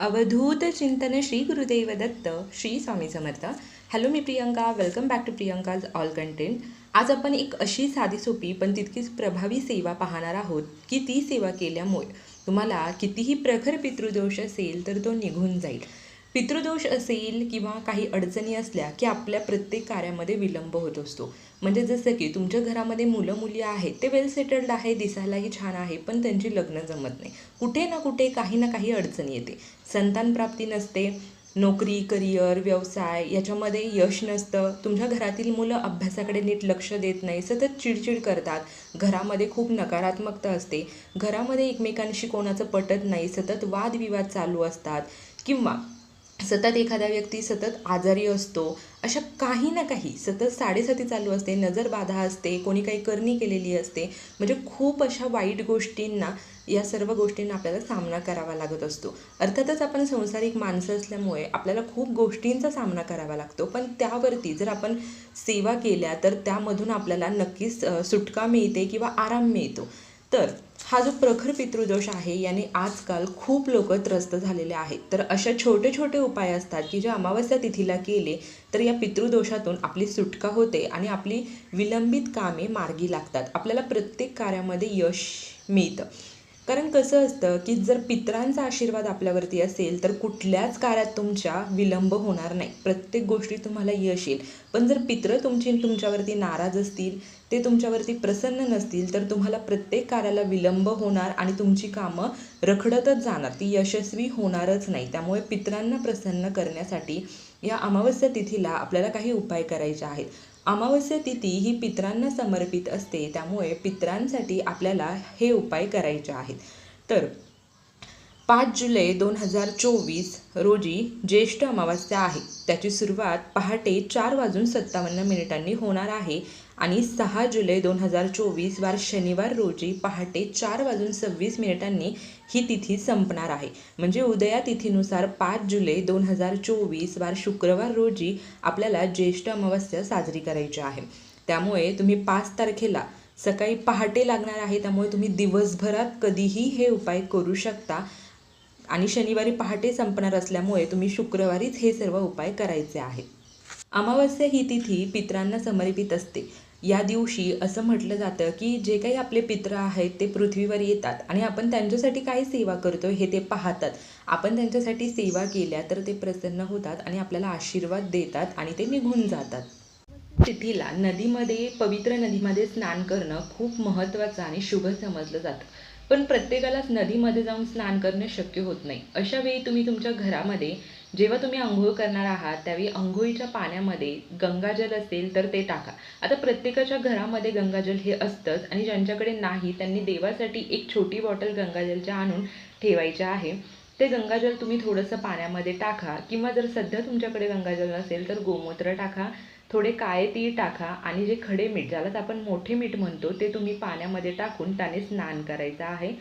अवधूत चिंतन Shri Gurudev Datta Shri Swami Samarth. Hello me Priyanka welcome back to Priyanka's all content आज आपण एक अशी साधी सोपी पण तितकीच प्रभावी सेवा पाहणार आहोत की ती सेवा केल्यामुळे तुम्हाला कितीही प्रखर पितृदोष असेल तर तो निघून जाईल. पितृदोष असेल किंवा काही अडचणी असल्या की आपल्या प्रत्येक कार्यामध्ये विलंब होत असतो. म्हणजे जसं की तुमच्या घरामध्ये मुलं मुली आहेत ते वेल सेटल्ड आहे दिसायलाही छान आहे पण त्यांची लग्न जमत नाही. कुठे ना कुठे काही ना काही अडचण येते. संतान प्राप्ती नसते नोकरी करिअर व्यवसाय याच्यामध्ये यश नसतं. तुमच्या घरातील मुलं अभ्यासाकडे नीट लक्ष देत नाही सतत चिडचिड करतात. घरामध्ये खूप नकारात्मकता असते. घरामध्ये एकमेकांशी कोणाचं पटत नाही सतत वादविवाद चालू असतात. किंवा सतत एखादा व्यक्ती सतत आजारी असतो अशा काही ना काही सतत साडेसाती चालू असते नजर बाधा असते कोणी काही करणी केलेली असते म्हणजे खूप अशा वाईट गोष्टींना या सर्व गोष्टींना आपल्याला सामना करावा लागत असतो. अर्थातच आपण संसारिक माणसं असल्यामुळे आपल्याला खूप गोष्टींचा सामना करावा लागतो. पण त्यावरती जर आपण सेवा केल्या तर त्यामधून आपल्याला नक्कीच सुटका मिळते किंवा आराम मिळतो. तर हा जो प्रखर पितृदोष आहे याने आजकाल खूप लोक त्रस्त झालेले आहेत. तर अशा छोटे छोटे उपाय असतात की जे अमावस्या तिथीला केले तर या पितृदोषातून आपली सुटका होते आणि आपली विलंबित कामे मार्गी लागतात. आपल्याला प्रत्येक कार्यामध्ये यश मिळतं. कारण कसं असतं की जर पित्रांचा आशीर्वाद आपल्यावरती असेल तर कुठल्याच कार्यात तुमच्या विलंब होणार नाही. प्रत्येक गोष्टी तुम्हाला यश येईल पण जर पित्र तुमची तुमच्यावरती नाराज असतील ते तुमच्यावरती प्रसन्न नसतील तर तुम्हाला प्रत्येक कार्याला विलंब होणार आणि तुमची कामं रखडतच जाणार. ती यशस्वी होणारच नाही. त्यामुळे पितरांना प्रसन्न करण्यासाठी या अमावस्या तिथीला आपल्याला काही उपाय करायचे आहेत. अमावस्या तिथी ही पितरांना समर्पित असते त्यामुळे पितरांसाठी आपल्याला हे उपाय करायचे आहेत. तर पाच जुलै दोन हजार चोवीस रोजी ज्येष्ठ अमावस्या आहे. त्याची सुरुवात पहाटे चार वाजून सत्तावन्न मिनिटांनी होणार आहे आणि सहा जुलै दोन हजार चोवीस वार शनिवार रोजी पहाटे चार वाजून सव्वीस मिनिटांनी ही तिथी संपणार आहे. म्हणजे उदया तिथीनुसार पाच जुलै दोन हजार चोवीस वार शुक्रवार रोजी आपल्याला ज्येष्ठ अमावस्या साजरी करायची आहे. त्यामुळे तुम्ही पाच तारखेला सकाळी पहाटे लागणार आहे. त्यामुळे तुम्ही दिवसभरात कधीही हे उपाय करू शकता. आणि शनिवारी पहाटे संपणार असल्यामुळे तुम्ही शुक्रवारीच हे सर्व उपाय करायचे आहेत. अमावस्या ही तिथी पित्रांना समर्पित असते. या दिवशी असं म्हटलं जातं की जे काही आपले पित्र आहेत ते पृथ्वीवर येतात आणि आपण त्यांच्यासाठी काय सेवा करतो हे ते पाहतात. आपण त्यांच्यासाठी सेवा केल्या तर ते प्रसन्न होतात आणि आपल्याला आशीर्वाद देतात आणि ते निघून जातात. तिथीला नदीमध्ये पवित्र नदीमध्ये स्नान करणं खूप महत्त्वाचं आणि शुभ समजलं जातं. पण प्रत्येकालाच नदीमध्ये जाऊन स्नान करणं शक्य होत नाही. अशा वेळी तुम्ही तुमच्या घरामध्ये जेव्हा तुम्ही आंघोळ करणार आहात त्यावेळी आंघोळीच्या पाण्यामध्ये गंगाजल असेल तर ते टाका. आता प्रत्येकाच्या घरामध्ये गंगाजल हे असतंच आणि ज्यांच्याकडे नाही त्यांनी देवासाठी एक छोटी बॉटल गंगाजलच्या आणून ठेवायच्या आहे. ते गंगाजल तुम्ही थोडंसं पाण्यामध्ये टाका किंवा जर सध्या तुमच्याकडे गंगाजल नसेल तर गोमूत्र टाका. थोडे काळे तीळ टाका आणि जे खडे मीठ ज्यालाच आपण मोठे मीठ म्हणतो ते तुम्ही पाण्यामध्ये टाकून त्याने स्नान करायचं आहे.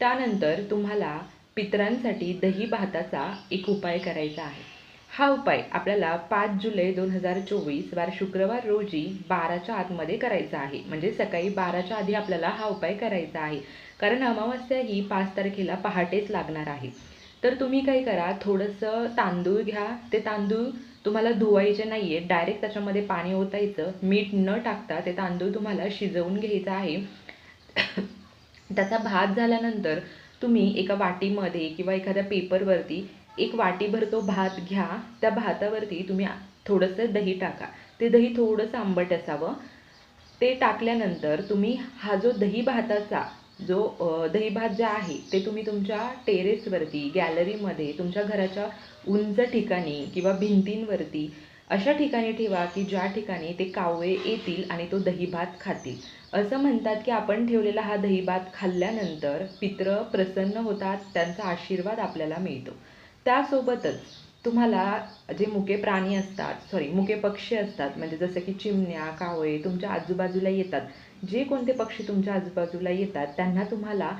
त्यानंतर तुम्हाला पितरांसाठी दही भाताचा एक उपाय करायचा आहे. हा उपाय आपल्याला पाच जुलै दोन हजार चोवीस वार शुक्रवार रोजी बाराच्या आतमध्ये करायचा आहे. म्हणजे सकाळी बाराच्या आधी आपल्याला हा उपाय करायचा आहे. कारण अमावस्या ही पाच तारखेला पहाटेच लागणार आहे. तर तुम्ही काय करा थोडंसं तांदूळ घ्या. ते तांदूळ तुम्हाला धुवायचे नाही आहे डायरेक्ट त्याच्यामध्ये पाणी ओतायचं. मीठ न टाकता ते तांदूळ तुम्हाला शिजवून घ्यायचं आहे. त्याचा भात झाल्यानंतर तुम्ही एका वाटीमध्ये किंवा एखाद्या पेपरवरती एक वाटीभर तो भात घ्या. त्या भातावरती तुम्ही थोडंसं दही टाका. ते दही थोडंसं आंबट असावं. ते टाकल्यानंतर तुम्ही हा जो दही भाताचा जो दहीभात जे आहे ते तुम्ही तुमच्या टेरेसवरती गॅलरीमध्ये तुमच्या घराच्या उंच ठिकाणी किंवा भिंतींवरती अशा ठिकाणी ठेवा की ज्या ठिकाणी ते कावळे येतील आणि तो दहीभात खातील. असं म्हणतात की आपण ठेवलेला हा दहीभात खाल्ल्यानंतर पित्र प्रसन्न होतात त्यांचा आशीर्वाद आपल्याला मिळतो. त्यासोबतच तुम्हाला जे मुके प्राणी असतात सॉरी मुके पक्षी असतात म्हणजे जसं की चिमण्या कावळे तुमच्या आजूबाजूला येतात जे कोणते पक्षी तुमच्या आजूबाजूला येतात त्यांना तुम्हाला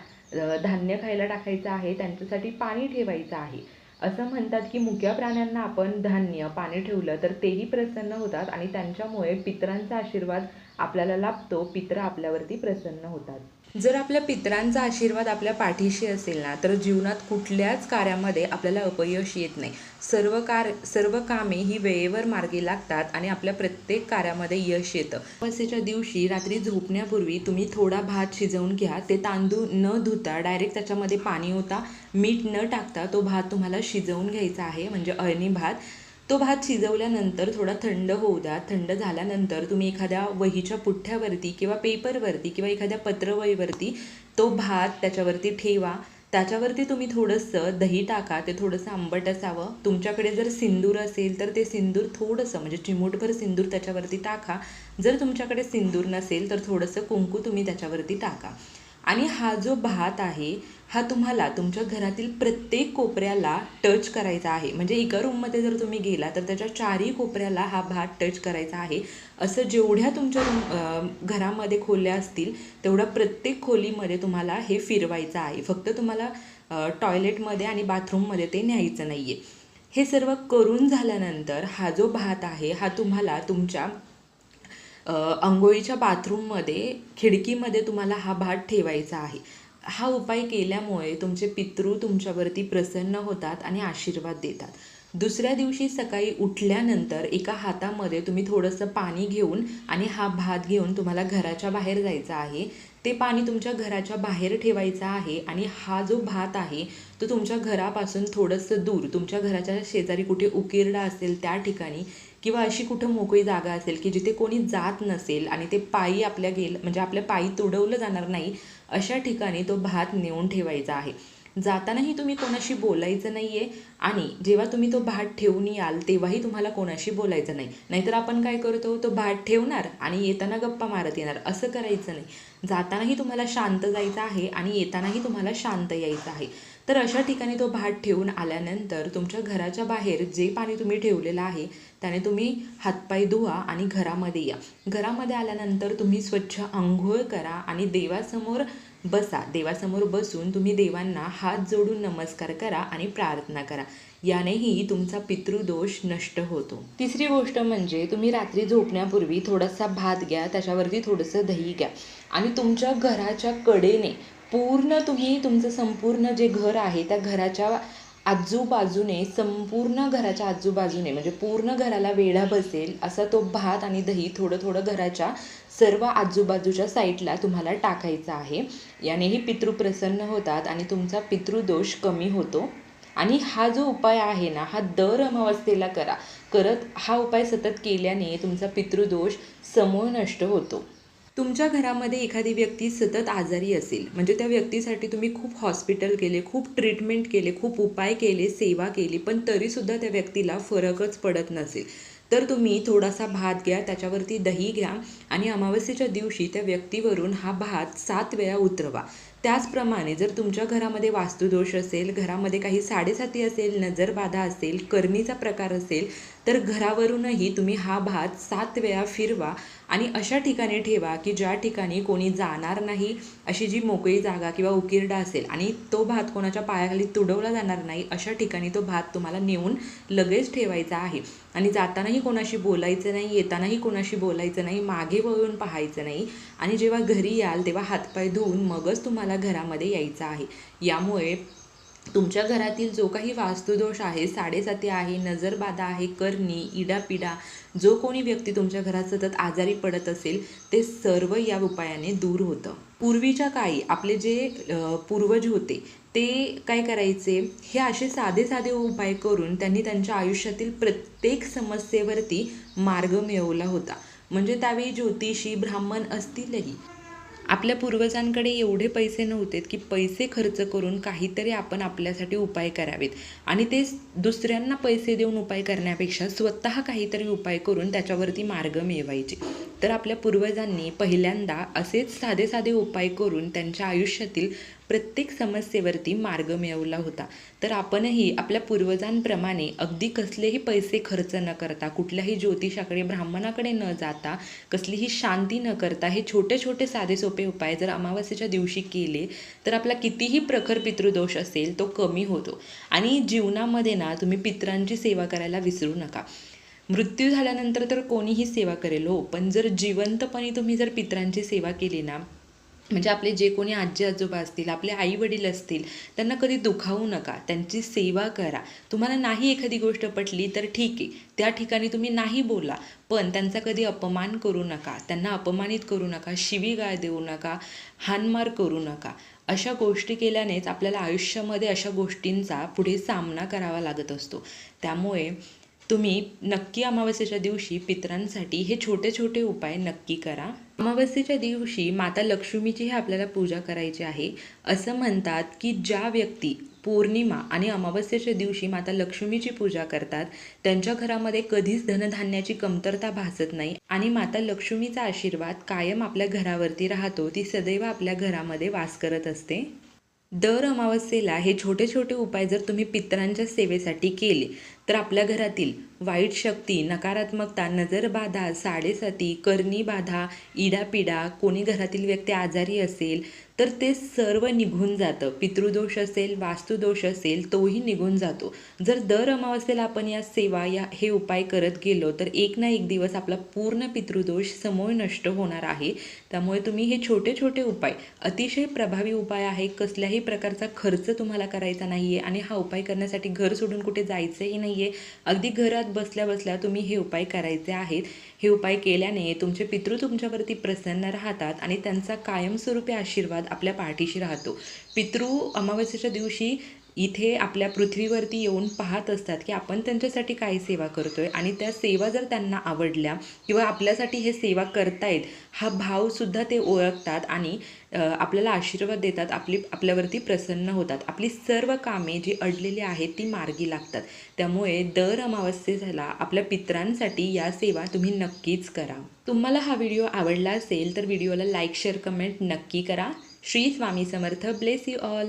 धान्य खायला टाकायचं आहे त्यांच्यासाठी पाणी ठेवायचं आहे. असं म्हणतात की मुक्या प्राण्यांना आपण धान्य पाणी ठेवलं तर तेही प्रसन्न होतात आणि त्यांच्यामुळे पितरांचा आशीर्वाद आपल्याला लाभतो पित्र आपल्यावरती प्रसन्न होतात. जर आपल्या पितरांचा आशीर्वाद आपल्या पाठीशी असेल ना तर जीवनात कुठल्याच कार्यामध्ये आपल्याला अपयश येत नाही. सर्व कार सर्व कामे ही वेळेवर मार्गी लागतात आणि आपल्या प्रत्येक कार्यामध्ये यश येतं. अमावस्येच्या दिवशी रात्री झोपण्यापूर्वी तुम्ही थोडा भात शिजवून घ्या ते तांदूळ न धुता डायरेक्ट त्याच्यामध्ये पाणी होता मीठ न टाकता तो भात तुम्हाला शिजवून घ्यायचा आहे म्हणजे अळणी भात. तो भात शिजवल्यानंतर थोडा थंड होऊ द्या. थंड झाल्यानंतर तुम्ही एखाद्या वहीच्या पुठ्ठ्यावरती किंवा पेपरवरती किंवा एखाद्या पत्रवहीवरती तो भात त्याच्यावरती ठेवा. त्याच्यावरती तुम्ही थोडंसं दही टाका. ते थोडंसं आंबट असावं. तुमच्याकडे जर सिंदूर असेल तर ते सिंदूर थोडंसं म्हणजे चिमूटभर सिंदूर त्याच्यावरती टाका. जर तुमच्याकडे सिंदूर नसेल तर थोडंसं कुंकू तुम्ही त्याच्यावरती टाका. आणि हा जो भात आहे हा तुम्हाला तुमच्या घरातील प्रत्येक कोपऱ्याला टच करायचा आहे. म्हणजे एका रूममध्ये जर तुम्ही गेला तर त्याच्या चारही कोपऱ्याला हा भात टच करायचा आहे. असं जेवढ्या तुमच्या रूम घरामध्ये खोल्या असतील तेवढ्या प्रत्येक खोलीमध्ये तुम्हाला हे फिरवायचं आहे. फक्त तुम्हाला टॉयलेटमध्ये आणि बाथरूममध्ये ते न्यायचं नाही आहे हे सर्व करून झाल्यानंतर हा जो भात आहे हा तुम्हाला तुमच्या अंघोळीच्या बाथरूममध्ये खिडकीमध्ये तुम्हाला हा भात ठेवायचा आहे. हा उपाय केल्यामुळे तुमचे पितृ तुमच्यावरती प्रसन्न होतात आणि आशीर्वाद देतात. दुसऱ्या दिवशी सकाळी उठल्यानंतर एका हातामध्ये तुम्ही थोडंसं पाणी घेऊन आणि हा भात घेऊन तुम्हाला घराच्या बाहेर जायचं आहे. ते पाणी तुमच्या घराच्या बाहेर ठेवायचं आहे आणि हा जो भात आहे तो तुमच्या घरापासून थोडंसं दूर तुमच्या घराच्या शेजारी कुठे उकिरडा असेल त्या ठिकाणी किंवा अशी कुठं मोकळी जागा असेल की जिथे कोणी जात नसेल आणि ते पायी आपल्या गेल म्हणजे आपल्या पायी तुडवलं जाणार नाही अशा ठिकाणी तो भात नेऊन ठेवायचा आहे. जातानाही तुम्ही कोणाशी बोलायचं नाही आहे आणि जेव्हा तुम्ही तो भात ठेवून याल तेव्हाही तुम्हाला कोणाशी बोलायचं नाही. नाहीतर आपण काय करतो तो भात ठेवणार आणि येताना गप्पा मारत येणार. असं करायचं नाही. जातानाही तुम्हाला शांत जायचं आहे आणि येतानाही तुम्हाला शांत यायचं आहे. तर अशा ठिकाणी तो भात ठेवून आल्यानंतर तुमच्या घराच्या बाहेर जे पाणी तुम्ही ठेवलेलं आहे त्याने तुम्ही हातपाय धुवा आणि घरामध्ये या. घरामध्ये आल्यानंतर तुम्ही स्वच्छ आंघोळ करा आणि देवासमोर बसा. देवासमोर बसून तुम्ही देवांना हात जोडून नमस्कार करा आणि प्रार्थना करा. यानेही तुमचा पितृदोष नष्ट होतो. तिसरी गोष्ट म्हणजे तुम्ही रात्री झोपण्यापूर्वी थोडासा भात घ्या त्याच्यावरती थोडंसं दही घ्या आणि तुमच्या घराच्या कडेने पूर्ण तुम्ही तुमचं संपूर्ण जे घर आहे त्या घराच्या आजूबाजूने संपूर्ण घराच्या आजूबाजूने म्हणजे पूर्ण घराला वेढा बसेल असा तो भात आणि दही थोडं थोडं घराच्या सर्व आजूबाजूच्या साईडला तुम्हाला टाकायचा आहे. यानेही पितृ प्रसन्न होतात आणि तुमचा पितृदोष कमी होतो. आणि हा जो उपाय आहे ना हा दर अमावस्येला करा. करत हा उपाय सतत केल्याने तुमचा पितृदोष समूळ नष्ट होतो. तुमच्या घरामध्ये एखादी व्यक्ती सतत आजारी असेल म्हणजे त्या व्यक्तीसाठी तुम्ही खूप हॉस्पिटल केले खूप ट्रीटमेंट केले खूप उपाय केले सेवा केली पण तरीसुद्धा त्या व्यक्तीला फरकच पडत नसेल. तर तुम्ही थोडासा भात घ्या त्याच्यावरती दही घ्या आणि अमावस्येच्या दिवशी त्या व्यक्तीवरून हा भात सात वेळा उतरवा. त्याचप्रमाणे जर तुमच्या घरामध्ये वास्तुदोष असेल घरामध्ये काही साडेसाती असेल नजरबाधा असेल करणीचा प्रकार असेल तर घरावरूनही तुम्ही हा भात सात वेळा फिरवा आणि अशा ठिकाणी ठेवा की ज्या ठिकाणी कोणी जाणार नाही अशी जी मोकळी जागा किंवा उकिरडा असेल आणि तो भात कोणाच्या पायाखाली तुडवला जाणार नाही अशा ठिकाणी तो भात तुम्हाला नेऊन लगेच ठेवायचा आहे. आणि जातानाही कोणाशी बोलायचं नाही येतानाही कोणाशी बोलायचं नाही मागे वळून पाहायचं नाही आणि जेव्हा घरी याल तेव्हा हातपाय धुवून मगच तुम्हाला घरामध्ये यायचं आहे. यामुळे तुमच्या घरातील जो काही वास्तुदोष आहे साडेसाती आहे नजरबाधा आहे करणी इडापिडा जो कोणी व्यक्ती तुमच्या घरात सतत आजारी पडत असेल ते सर्व या उपायाने दूर होतं. पूर्वीच्या काळी आपले जे पूर्वज होते ते काय करायचे? हे असे साधे साधे उपाय करून त्यांनी त्यांच्या आयुष्यातील प्रत्येक समस्येवरती मार्ग मिळवला होता. म्हणजे त्यावेळी ज्योतिषी ब्राह्मण असतीलही. आपल्या पूर्वजांकडे एवढे पैसे नव्हते की पैसे खर्च करून काहीतरी आपण आपल्यासाठी उपाय करावेत. आणि ते दुसऱ्यांना पैसे देऊन उपाय करण्यापेक्षा स्वतः काहीतरी उपाय करून त्याच्यावरती मार्ग मिळवायचे. तर आपल्या पूर्वजांनी पहिल्यांदा असेच साधे साधे उपाय करून त्यांच्या आयुष्यातील प्रत्येक समस्येवरती मार्ग मिळवला होता. तर आपणही आपल्या पूर्वजांप्रमाणे अगदी कसलेही पैसे खर्च न करता कुठल्याही ज्योतिषाकडे ब्राह्मणाकडे न जाता कसलीही शांती न करता हे छोटे छोटे साधे सोपे उपाय जर अमावस्येच्या दिवशी केले तर आपला कितीही प्रखर पितृदोष असेल तो कमी होतो. आणि जीवनामध्ये ना तुम्ही पितरांची सेवा करायला विसरू नका. मृत्यू झाल्यानंतर तर कोणीही सेवा करेल हो पण जर जिवंतपणे तुम्ही जर पितरांची सेवा केली ना म्हणजे आपले जे कोणी आजी आजोबा असतील आपले आईवडील असतील त्यांना कधी दुखावू नका त्यांची सेवा करा. तुम्हाला नाही एखादी गोष्ट पटली तर ठीक आहे. त्या ठिकाणी तुम्ही नाही बोला पण त्यांचा कधी अपमान करू नका त्यांना अपमानित करू नका शिवीगाळ देऊ नका हानमार करू नका. अशा गोष्टी केल्यानेच आपल्याला आयुष्यामध्ये अशा गोष्टींचा पुढे सामना करावा लागत असतो. त्यामुळे तुम्ही नक्की अमावस्येच्या दिवशी पितरांसाठी हे छोटे छोटे उपाय नक्की करा. अमावस्येच्या दिवशी माता लक्ष्मीचीही आपल्याला पूजा करायची आहे. असं म्हणतात की ज्या व्यक्ती पौर्णिमा आणि अमावस्येच्या दिवशी माता लक्ष्मीची पूजा करतात त्यांच्या घरामध्ये कधीच धनधान्याची कमतरता भासत नाही आणि माता लक्ष्मीचा आशीर्वाद कायम आपल्या घरावरती राहतो ती सदैव आपल्या घरामध्ये वास करत असते. दर अमावस्येला हे छोटे छोटे उपाय जर तुम्ही पितरांच्या सेवेसाठी केले तर आपल्या घरातील वाईट शक्ती नकारात्मकता नजरबाधा साडेसाती करणी बाधा इडापिडा कोणी घरातील व्यक्ती आजारी असेल तर ते सर्व निघून जातं. पितृदोष असेल वास्तुदोष असेल तोही निघून जातो. जर दर अमावस्येला आपण या सेवा या हे उपाय करत गेलो तर एक ना एक दिवस आपला पूर्ण पितृदोष समूळ नष्ट होणार आहे. त्यामुळे तुम्ही हे छोटे छोटे उपाय अतिशय प्रभावी उपाय आहे कसल्याही प्रकारचा खर्च तुम्हाला करायचा नाही आहे आणि हा उपाय करण्यासाठी घर सोडून कुठे जायचंही नाही आहे अगदी घरात बसल्या बसल्या तुम्ही हे उपाय करायचे आहेत. हे उपाय केल्याने तुमचे पितृ तुमच्यावरती प्रसन्न राहतात आणि त्यांचा कायमस्वरूपी आशीर्वाद आपल्या पाठीशी राहतो. पितृ अमावस्येच्या दिवशी इथे आपल्या पृथ्वीवरती येऊन पाहत असतात की आपण त्यांच्यासाठी काय सेवा करतोय आणि त्या सेवा जर त्यांना आवडल्या किंवा आपल्यासाठी हे सेवा करतायत हा भावसुद्धा ते ओळखतात आणि आपल्याला आशीर्वाद देतात आपली आपल्यावरती प्रसन्न होतात. आपली सर्व कामे जी अडलेली आहेत ती मार्गी लागतात. त्यामुळे दर अमावस्येला आपल्या पित्रांसाठी या सेवा तुम्ही नक्कीच करा. तुम्हाला हा व्हिडिओ आवडला असेल तर व्हिडिओला लाईक शेअर कमेंट नक्की करा. Shri Swami Samarth. Bless you all